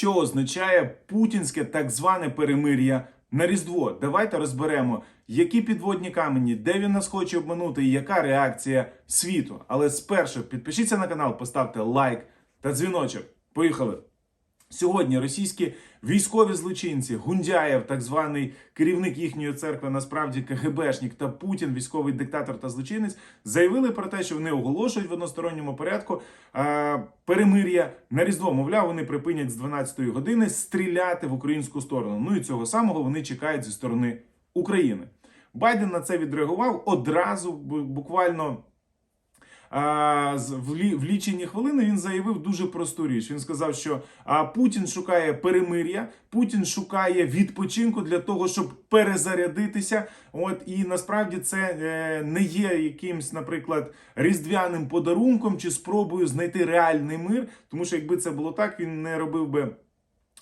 Що означає путінське так зване перемир'я на Різдво? Давайте розберемо, які підводні камені, де він нас хоче обманути і яка реакція світу. Але спершу підпишіться на канал, поставте лайк та дзвіночок. Поїхали! Сьогодні російські військові злочинці, Гундяєв, так званий керівник їхньої церкви, насправді КГБшник та Путін, військовий диктатор та злочинець, заявили про те, що вони оголошують в односторонньому порядку е, перемир'я на різдво. Мовляв, вони припинять з 12-ї години стріляти в українську сторону. Ну і цього самого вони чекають зі сторони України. Байден на це відреагував одразу, буквально. В, лічені хвилини він заявив дуже просту річ. Він сказав, що Путін шукає перемир'я, Путін шукає відпочинку для того, щоб перезарядитися. От і насправді це е, не є якимсь, наприклад, різдвяним подарунком чи спробою знайти реальний мир. Тому що якби це було так, він не робив би.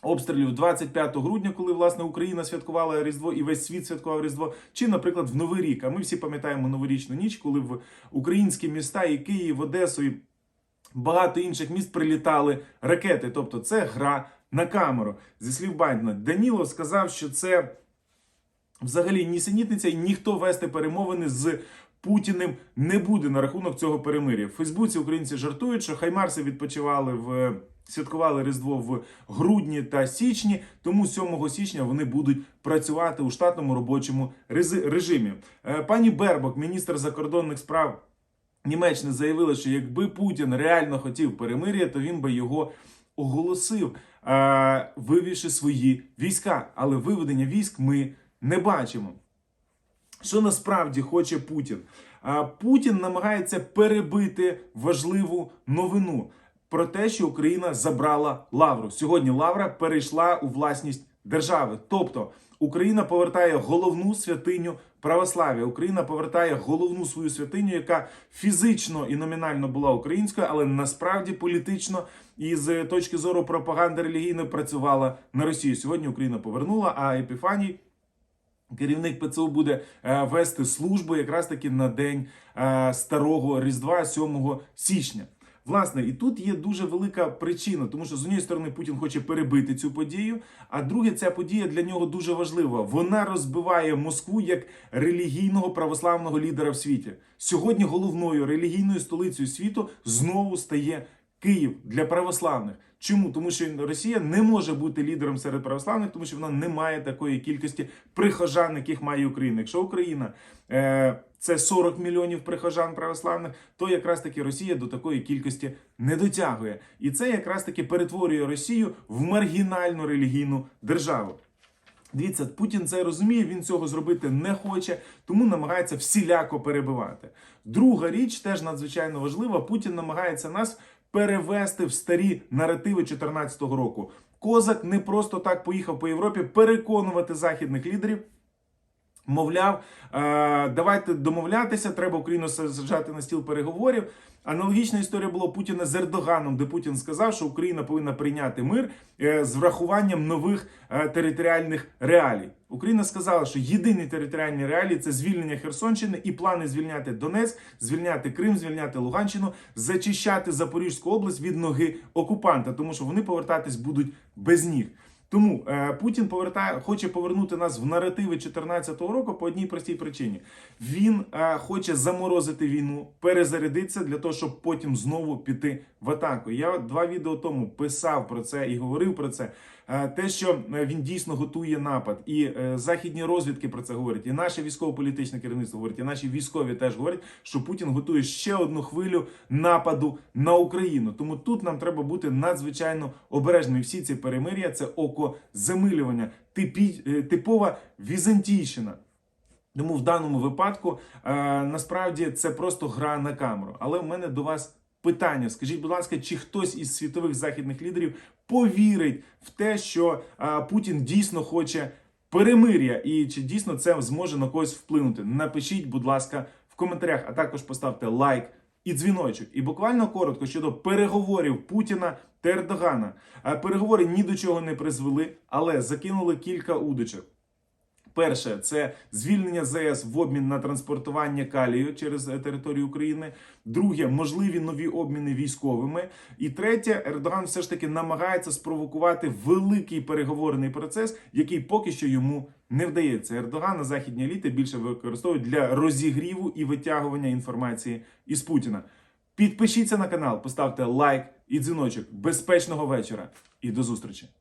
Обстрілів 25 грудня, коли власне Україна святкувала Різдво і весь світ святкував Різдво, чи, наприклад, в Новий рік. А ми всі пам'ятаємо новорічну ніч, коли в українські міста, і Київ, Одесу, і багато інших міст прилітали ракети. Тобто це гра на камеру. Зі слів Байдена, Данілов сказав, що це взагалі нісенітниця, і ніхто вести перемовини з Путіним не буде на рахунок цього перемир'я. В Фейсбуці українці жартують, що хаймарси відпочивали в. Святкували Різдво в грудні та січні, тому 7 січня вони будуть працювати у штатному робочому режимі. Е, Пані Бербок, міністр закордонних справ Німеччини, заявила, що якби Путін реально хотів перемир'я, то він би його оголосив, е, вивівши свої війська. Але виведення військ ми не бачимо. Що насправді хоче Путін? Путін намагається перебити важливу новину про те, що Україна забрала лавру. Сьогодні лавра перейшла у власність держави. Тобто Україна повертає головну святиню православ'я. Україна повертає головну свою святиню, яка фізично і номінально була українською, але насправді політично і з точки зору пропаганди релігійної працювала на Росію. Сьогодні Україна повернула, а Епіфаній. Керівник ПЦУ буде е, вести службу якраз таки на день е, старого Різдва, 7 січня. Власне, і тут є дуже велика причина, тому що з однієї сторони Путін хоче перебити цю подію, а друге, ця подія для нього дуже важлива. Вона розбиває Москву як релігійного православного лідера в світі. Сьогодні головною релігійною столицею світу знову стає Київ для православних. Чому? Тому що Росія не може бути лідером серед православних, тому що вона не має такої кількості прихожан, яких має Україна. Якщо Україна е, це 40 мільйонів прихожан православних, то якраз таки Росія до такої кількості не дотягує. І це якраз таки перетворює Росію в маргінальну релігійну державу. Дивіться, Путін це розуміє, він цього зробити не хоче, тому намагається всіляко перебивати. Друга річ теж надзвичайно важлива. Путін намагається нас перевести в старі наративи 2014 року. Козак не просто так поїхав по Європі переконувати західних лідерів. Мовляв, е, давайте домовлятися, треба Україну саджати на стіл переговорів. Аналогічна історія була Путіна з Ердоганом, де Путін сказав, що Україна повинна прийняти мир е, з врахуванням нових е, територіальних реалій. Україна сказала, що єдині територіальні реалії це звільнення Херсонщини і плани звільняти Донецьк, звільняти Крим, звільняти Луганщину, зачищати Запорізьку область від ноги окупанта, тому що вони повертатись будуть без ніг. Тому е, Путін повертає, хоче повернути нас в наративи 2014 року по одній простій причині. Він е, хоче заморозити війну, перезарядитися для того, щоб потім знову піти в атаку. Я два відео тому писав про це і говорив про це. Е, те, що е, він дійсно готує напад, і е, західні розвідки про це говорять, і наше військово-політичне керівництво говорить, і наші військові теж говорять, що Путін готує ще одну хвилю нападу на Україну. Тому тут нам треба бути надзвичайно обережними. Всі ці перемир'я це око замилювання, типі, е, типова візантійщина. Тому в даному випадку е, насправді це просто гра на камеру. Але в мене до вас питання: скажіть, будь ласка, чи хтось із світових західних лідерів повірить в те, що е, Путін дійсно хоче перемир'я, і чи дійсно це зможе на когось вплинути? Напишіть, будь ласка, в коментарях, а також поставте лайк. І дзвіночок, і буквально коротко щодо переговорів Путіна та Ердогана. Е, Переговори ні до чого не призвели, але закинули кілька удочок. Перше це звільнення ЗС в обмін на транспортування калію через е, територію України. Друге можливі нові обміни військовими. І третє, Ердоган все ж таки намагається спровокувати великий переговорний процес, який поки що йому не вдається. Ердогана західні еліти більше використовують для розігріву і витягування інформації із Путіна. Підпишіться на канал, поставте лайк і дзвіночок. Безпечного вечора і до зустрічі!